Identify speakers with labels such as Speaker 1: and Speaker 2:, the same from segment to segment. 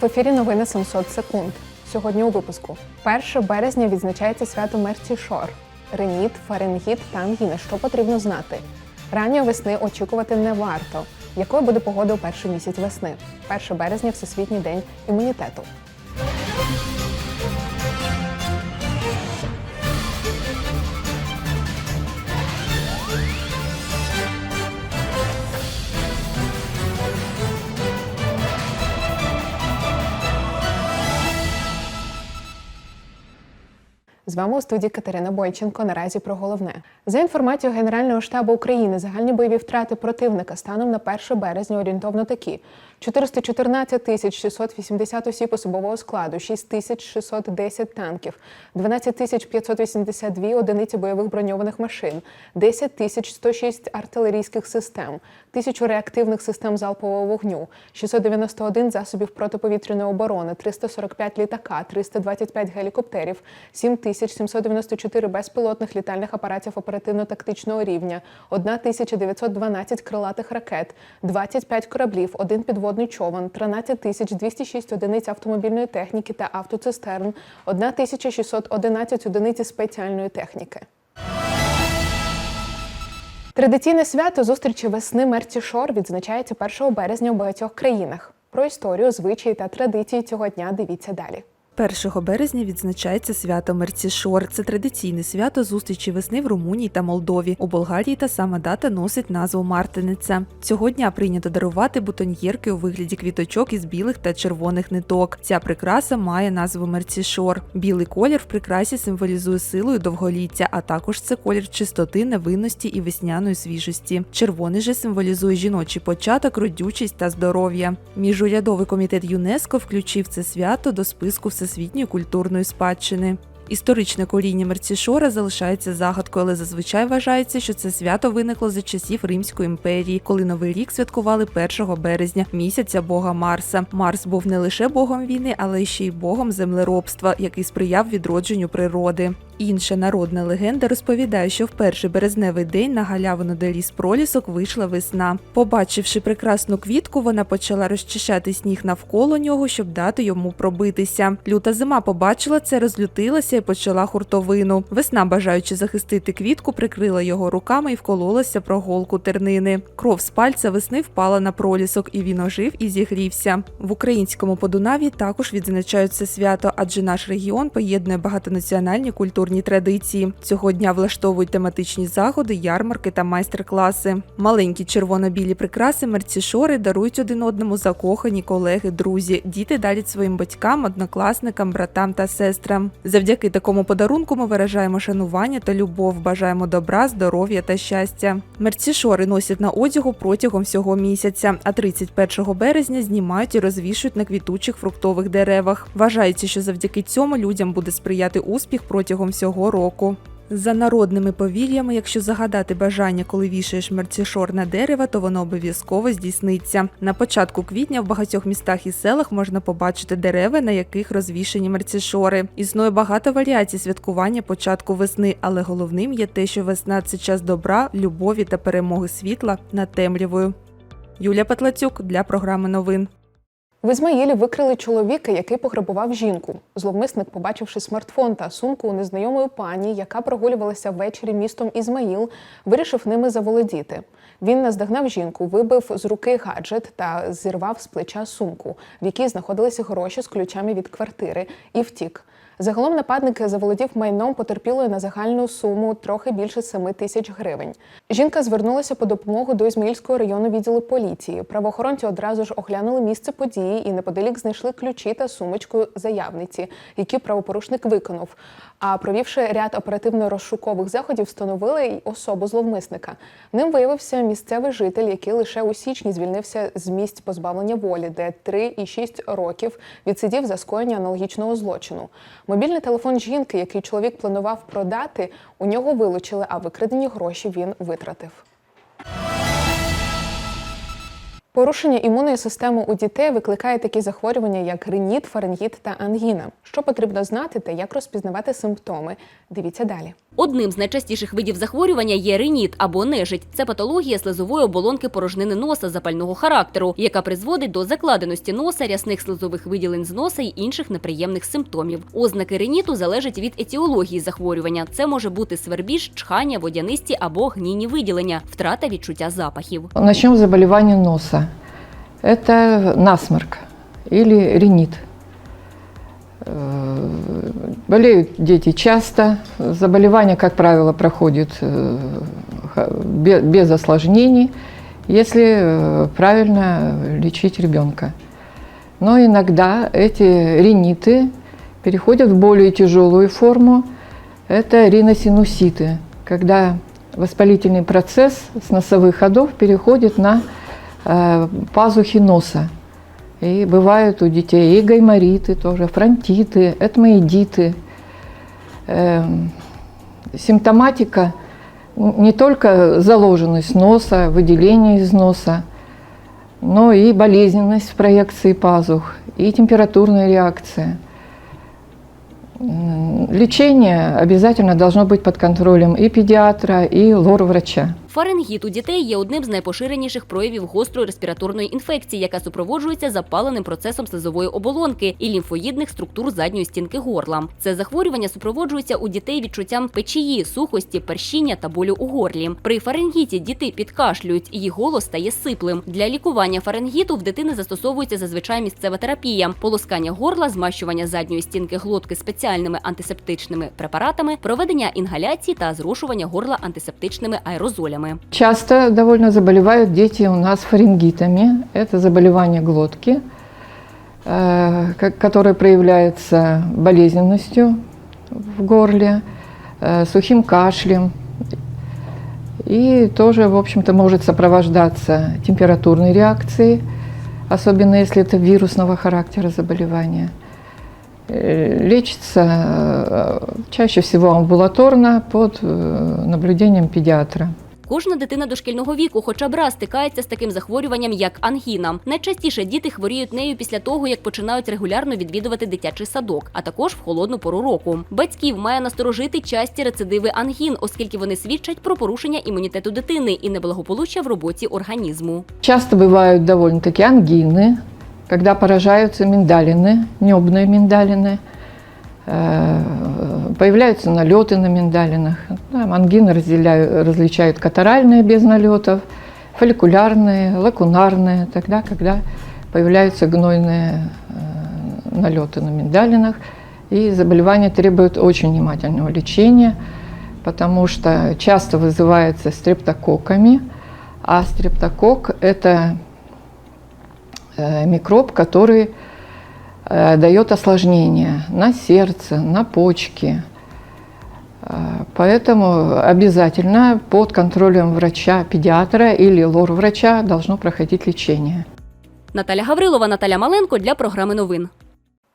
Speaker 1: В ефірі новини 700 секунд. Сьогодні у випуску. 1 березня відзначається свято Мерці Шор. Реніт, Фаренгіт та ангіна. Що потрібно знати? Ранньої весни очікувати не варто. Якою буде погода у перший місяць весни? 1 березня Всесвітній день імунітету. З вами у студії Катерина Бойченко. Наразі про головне за інформацією Генерального штабу України. Загальні бойові втрати противника станом на 1 березня орієнтовно такі: 414 тисяч 680 осіб особового складу, 6 тисяч 610 танків, 12 тисяч 582 одиниці бойових броньованих машин, 10 тисяч 106 артилерійських систем, тисячу реактивних систем залпового вогню, 691 засобів протиповітряної оборони, 345 літака, 325 гелікоптерів, 7794 безпілотних літальних апаратів оперативно-тактичного рівня, 1912 крилатих ракет, 25 кораблів, один підводний човен, 13 206 одиниць автомобільної техніки та автоцистерн, 1611 одиниць спеціальної техніки. Традиційне свято зустрічі весни Мерці Шор відзначається 1 березня у багатьох країнах. Про історію, звичаї та традиції цього дня дивіться далі.
Speaker 2: 1 березня відзначається свято Мерцішор. Це традиційне свято зустрічі весни в Румунії та Молдові. У Болгарії та сама дата носить назву Мартиниця. Цього дня прийнято дарувати бутоньєрки у вигляді квіточок із білих та червоних ниток. Ця прикраса має назву Мерцішор. Білий колір в прикрасі символізує силу і довголіття, а також це колір чистоти, невинності і весняної свіжості. Червоний же символізує жіночий початок, родючість та здоров'я. Міжурядовий комітет ЮНЕСКО включив це свято до списку всесвітньої культурної спадщини. Історичне коріння Мерцішора залишається загадкою, але зазвичай вважається, що це свято виникло за часів Римської імперії, коли новий рік святкували 1 березня, місяця бога Марса. Марс був не лише богом війни, але ще й богом землеробства, який сприяв відродженню природи. Інша народна легенда розповідає, що в перший березневий день на галявину, де ліс пролісок, вийшла весна. Побачивши прекрасну квітку, вона почала розчищати сніг навколо нього, щоб дати йому пробитися. Люта зима побачила це, розлютилася і почала хуртовину. Весна, бажаючи захистити квітку, прикрила його руками і вкололася про голку тернини. Кров з пальця весни впала на пролісок, і він ожив і зігрівся. В українському Подунаві також відзначають це свято, адже наш регіон поєднує багатонаціональні культурні традиції. Цього дня влаштовують тематичні заходи, ярмарки та майстер-класи. Маленькі червоно-білі прикраси мерцішори дарують один одному закохані колеги, друзі. Діти дарять своїм батькам, однокласникам, братам та сестрам. Завдяки такому подарунку ми виражаємо шанування та любов, бажаємо добра, здоров'я та щастя. Мерцішори носять на одягу протягом всього місяця, а 31 березня знімають і розвішують на квітучих фруктових деревах. Вважається, що завдяки цьому людям буде сприяти успіх протягом всього року. За народними повір'ями, якщо загадати бажання, коли вішаєш мерцішор на дерева, то воно обов'язково здійсниться. На початку квітня в багатьох містах і селах можна побачити дерева, на яких розвішені мерцішори. Існує багато варіацій святкування початку весни, але головним є те, що весна це час добра, любові та перемоги світла над темрявою. Юлія Петлацюк для програми новин.
Speaker 1: В Ізмаїлі викрили чоловіка, який пограбував жінку. Зловмисник, побачивши смартфон та сумку у незнайомої пані, яка прогулювалася ввечері містом Ізмаїл, вирішив ними заволодіти. Він наздогнав жінку, вибив з руки гаджет та зірвав з плеча сумку, в якій знаходилися гроші з ключами від квартири, і втік. Загалом нападник заволодів майном потерпілої на загальну суму трохи більше 7 тисяч гривень. Жінка звернулася по допомогу до Ізмаїльського району відділу поліції. Правоохоронці одразу ж оглянули місце події і неподалік знайшли ключі та сумочку заявниці, які правопорушник виконав. А провівши ряд оперативно-розшукових заходів, встановили й особу зловмисника. Ним виявився місцевий житель, який лише у січні звільнився з місць позбавлення волі, де 3 і 6 років відсидів за скоєння аналогічного злочину. Мобільний телефон жінки, який чоловік планував продати, у нього вилучили, а викрадені гроші він витратив. Порушення імунної системи у дітей викликає такі захворювання, як риніт, фарингіт та ангіна. Що потрібно знати та як розпізнавати симптоми? Дивіться далі.
Speaker 3: Одним з найчастіших видів захворювання є риніт або нежить. Це патологія слизової оболонки порожнини носа запального характеру, яка призводить до закладеності носа, рясних слизових виділень з носа й інших неприємних симптомів. Ознаки риніту залежать від етіології захворювання. Це може бути свербіж, чхання, водянисті або гнійні виділення, втрата відчуття запахів.
Speaker 4: Начнем с заболевания носа. Это насморк или ринит. Э, Болеют дети часто. Заболевание, как правило, проходит э, без осложнений, если э, правильно лечить ребенка. Но иногда эти риниты переходят в более тяжелую форму. Это риносинуситы, когда воспалительный процесс с носовых ходов переходит на пазухи носа. И бывают у детей и гаймориты тоже, фронтиты, этмоидиты. Эм, симптоматика не только заложенность носа, выделение из носа, но и болезненность в проекции пазух, и температурная реакция. Лечение обязательно должно быть под контролем и педиатра, и лор-врача.
Speaker 3: Фарингіт у дітей є одним з найпоширеніших проявів гострої респіраторної інфекції, яка супроводжується запаленим процесом слизової оболонки і лімфоїдних структур задньої стінки горла. Це захворювання супроводжується у дітей відчуттям печії, сухості, першіння та болю у горлі. При фарингіті діти підкашлюють, їх голос стає сиплим. Для лікування фарингіту в дитини застосовується зазвичай місцева терапія, полоскання горла, змащування задньої стінки глотки спеціальними антисептичними препаратами, проведення інгаляції та зрошування горла антисептичними аерозолями.
Speaker 4: Часто довольно заболевают дети у нас фарингитами. Это заболевание глотки, э, ко- которое проявляется болезненностью в горле, э, сухим кашлем. И тоже, в общем-то, может сопровождаться температурной реакцией, особенно если это вирусного характера заболевания. Э, Лечится чаще всего амбулаторно под наблюдением педиатра.
Speaker 3: Кожна дитина дошкільного віку хоча б раз стикається з таким захворюванням, як ангіна. Найчастіше діти хворіють нею після того, як починають регулярно відвідувати дитячий садок, а також в холодну пору року. Батьків має насторожити часті рецидиви ангін, оскільки вони свідчать про порушення імунітету дитини і неблагополуччя в роботі організму.
Speaker 4: Часто бывают довольно-таки ангины, когда поражаются миндалины, небные миндалины, э, появляются налеты на миндалинах. Там ангины разделяю- различают катаральные без налетов, фолликулярные, лакунарные, тогда, когда появляются гнойные э, налеты на миндалинах. И заболевание требует очень внимательного лечения, потому что часто вызывается стрептококками, а стрептококк – это э, микроб, который э, дает осложнения на сердце, на почки. Э, Поэтому обязательно под контролем врача-педиатра или лор-врача должно проходить лечение.
Speaker 3: Наталя Гаврилова, Наталя Маленко для програми новин.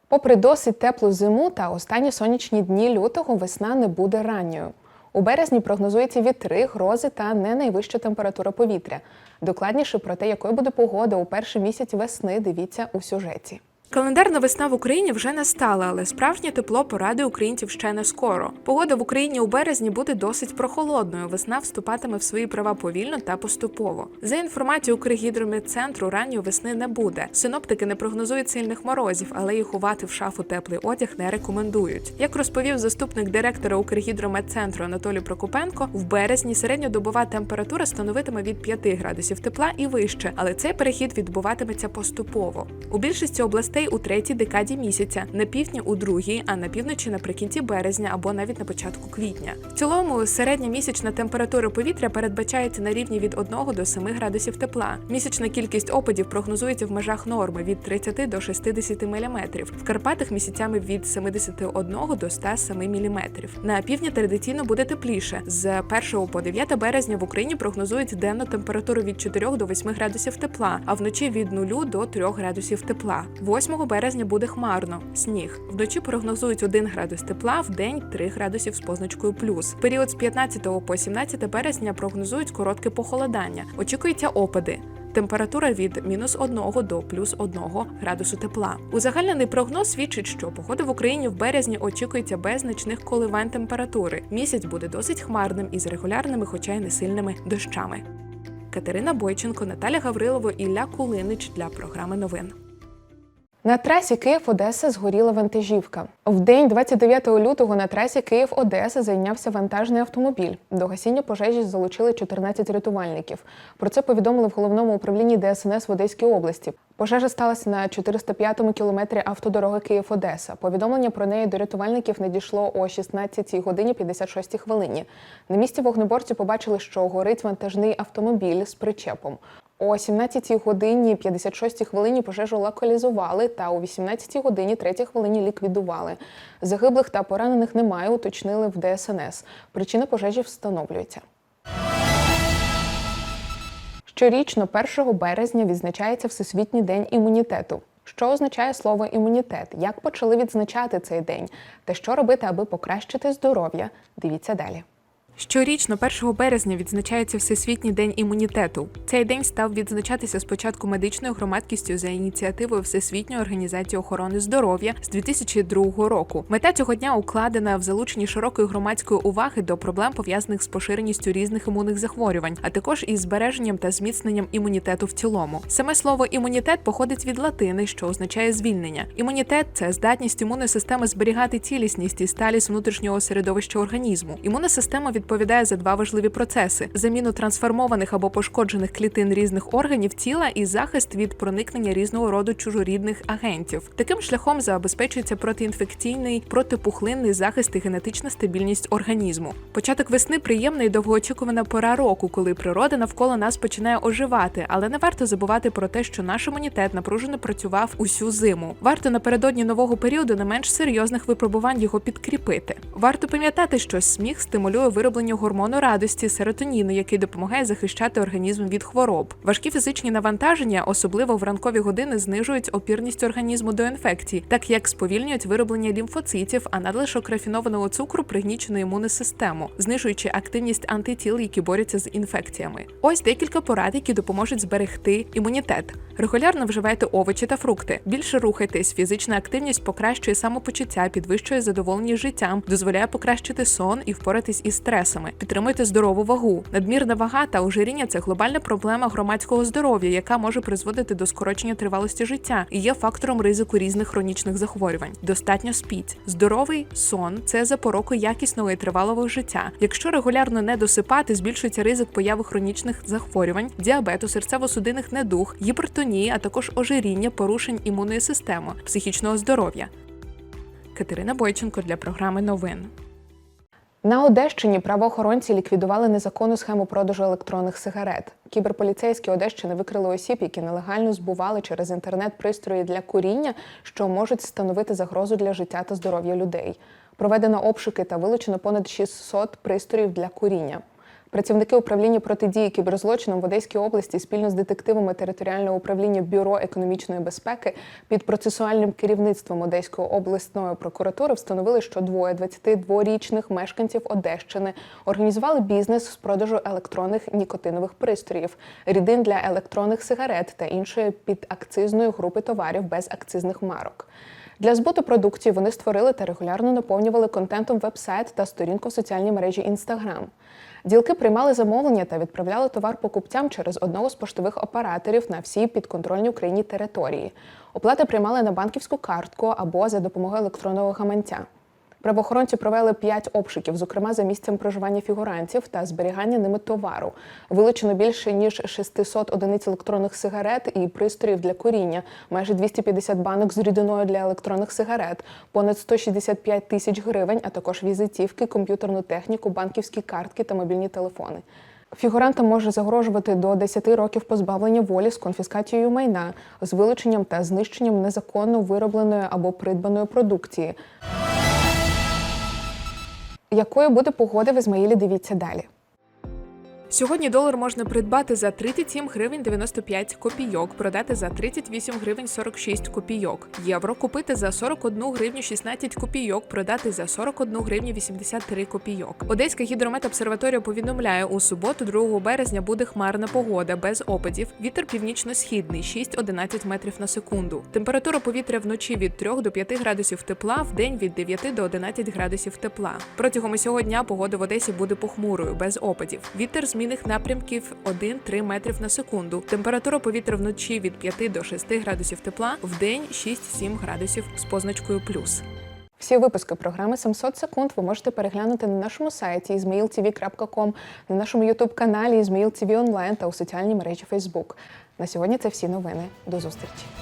Speaker 1: Попри досить теплу зиму та останні сонячні дні лютого, весна не буде ранньою. У березні прогнозуються вітри, грози та не найвища температура повітря. Докладніше про те, якою буде погода у перший місяць весни, дивіться у сюжеті.
Speaker 5: Календарна весна в Україні вже настала, але справжнє тепло порадує українців ще не скоро. Погода в Україні у березні буде досить прохолодною. Весна вступатиме в свої права повільно та поступово. За інформацією Укргідрометцентру, ранньої весни не буде. Синоптики не прогнозують сильних морозів, але і ховати в шафу теплий одяг не рекомендують. Як розповів заступник директора Укргідрометцентру Анатолій Прокопенко, в березні середньодобова температура становитиме від 5 градусів тепла і вище, але цей перехід відбуватиметься поступово. У більшості областей у третій декаді місяця, на півдні у другій, а на півночі наприкінці березня або навіть на початку квітня. В цілому середня місячна температура повітря передбачається на рівні від 1 до 7 градусів тепла. Місячна кількість опадів прогнозується в межах норми від 30 до 60 мм. В Карпатах місяцями від 71 до 107 мм. На півдні традиційно буде тепліше. З 1 по 9 березня в Україні прогнозують денну температуру від 4 до 8 градусів тепла, а вночі від 0 до 3 градусів тепла. 8 березня буде хмарно, сніг. Вночі прогнозують 1 градус тепла, в день 3 градусів з позначкою плюс. Період з 15 по 17 березня прогнозують коротке похолодання. Очікуються опади. Температура від мінус 1 до плюс 1 градусу тепла. Узагальнений прогноз свідчить, що погода в Україні в березні очікується без значних коливань температури. Місяць буде досить хмарним із регулярними, хоча й не сильними дощами. Катерина Бойченко, Наталя Гаврилово, Ілля Кулинич для програми новин.
Speaker 1: На трасі Київ-Одеса згоріла вантажівка. В день 29 лютого на трасі Київ-Одеса зайнявся вантажний автомобіль. До гасіння пожежі залучили 14 рятувальників. Про це повідомили в головному управлінні ДСНС в Одеській області. Пожежа сталася на 405-му кілометрі автодороги Київ-Одеса. Повідомлення про неї до рятувальників надійшло о 16 годині 56 хвилині. На місці вогнеборці побачили, що горить вантажний автомобіль з причепом. О 17 годині 56 хвилині пожежу локалізували та о 18 годині 3 хвилині ліквідували. Загиблих та поранених немає, уточнили в ДСНС. Причина пожежі встановлюється. Щорічно 1 березня відзначається Всесвітній день імунітету. Що означає слово імунітет? Як почали відзначати цей день? Та що робити, аби покращити здоров'я? Дивіться далі.
Speaker 5: Щорічно 1 березня відзначається Всесвітній день імунітету. Цей день став відзначатися спочатку медичною громадськістю за ініціативою Всесвітньої організації охорони здоров'я з 2002 року. Мета цього дня укладена в залученні широкої громадської уваги до проблем пов'язаних з поширеністю різних імунних захворювань, а також із збереженням та зміцненням імунітету в цілому. Саме слово імунітет походить від латини, що означає звільнення. Імунітет це здатність імунної системи зберігати цілісність і сталість внутрішнього середовища організму. Імунна система відповідає за два важливі процеси: заміну трансформованих або пошкоджених клітин різних органів тіла і захист від проникнення різного роду чужорідних агентів. Таким шляхом забезпечується протиінфекційний, протипухлинний захист і генетична стабільність організму. Початок весни приємна і довгоочікувана пора року, коли природа навколо нас починає оживати, але не варто забувати про те, що наш імунітет напружено працював усю зиму. Варто напередодні нового періоду не менш серйозних випробувань його підкріпити. Варто пам'ятати, що сміх стимулює вироблення гормону радості серотоніну, який допомагає захищати організм від хвороб. Важкі фізичні навантаження, особливо в ранкові години, знижують опірність організму до інфекцій, так як сповільнюють вироблення лімфоцитів, а надлишок рафінованого цукру пригнічену імунну систему, знижуючи активність антитіл, які борються з інфекціями. Ось декілька порад, які допоможуть зберегти імунітет. Регулярно вживайте овочі та фрукти. Більше рухайтесь. Фізична активність покращує самопочуття, підвищує задоволеність життям, дозволяє покращити сон і впоратись із стресами. Підтримуйте здорову вагу. Надмірна вага та ожиріння це глобальна проблема громадського здоров'я, яка може призводити до скорочення тривалості життя і є фактором ризику різних хронічних захворювань. Достатньо спіть. Здоровий сон це запорока якісного і тривалого життя. Якщо регулярно не досипати, збільшується ризик появи хронічних захворювань, діабету, серцево-судинних недуг, гіпертонії, а також ожиріння, порушень імунної системи, психічного здоров'я. Катерина Бойченко для програми новин.
Speaker 1: На Одещині правоохоронці ліквідували незаконну схему продажу електронних сигарет. Кіберполіцейські Одещини викрили осіб, які нелегально збували через інтернет пристрої для куріння, що можуть становити загрозу для життя та здоров'я людей. Проведено обшуки та вилучено понад 600 пристроїв для куріння. Працівники управління протидії кіберзлочинам в Одеській області спільно з детективами територіального управління Бюро економічної безпеки під процесуальним керівництвом Одеської обласної прокуратури встановили, що двоє 22-річних мешканців Одещини організували бізнес з продажу електронних нікотинових пристроїв, рідин для електронних сигарет та іншої підакцизної групи товарів без акцизних марок. Для збуту продукції вони створили та регулярно наповнювали контентом веб-сайт та сторінку в соціальній мережі Instagram. Ділки приймали замовлення та відправляли товар покупцям через одного з поштових операторів на всій підконтрольній Україні території. Оплати приймали на банківську картку або за допомогою електронного гаманця. Правоохоронці провели п'ять обшуків, зокрема за місцем проживання фігурантів та зберігання ними товару. Вилучено більше ніж 600 одиниць електронних сигарет і пристроїв для куріння, майже 250 банок з рідиною для електронних сигарет, понад 165 тисяч гривень, а також візитівки, комп'ютерну техніку, банківські картки та мобільні телефони. Фігурантам може загрожувати до 10 років позбавлення волі з конфіскацією майна, з вилученням та знищенням незаконно виробленої або придбаної продукції. Якою буде погода в Ізмаїлі? Дивіться далі.
Speaker 5: Сьогодні долар можна придбати за 37 гривень 95 копійок, продати за 38 гривень 46 копійок. Євро купити за 41 гривню 16 копійок, продати за 41 гривню 83 копійок. Одеська гідрометобсерваторія повідомляє, у суботу, 2 березня, буде хмарна погода без опадів. Вітер північно-східний 6-11 метрів на секунду. Температура повітря вночі від 3 до 5 градусів тепла, в день від 9 до 11 градусів тепла. Протягом усього дня погода в Одесі буде похмурою, без опадів. Вітер змінних напрямків 1-3 метрів на секунду. Температура повітря вночі від 5 до 6 градусів тепла, в день 6-7 градусів з позначкою плюс.
Speaker 1: Всі випуски програми 700 секунд ви можете переглянути на нашому сайті izmailtv.com, на нашому ютуб каналі Izmail Онлайн та у соціальній мережі Facebook. На сьогодні це всі новини. До зустрічі.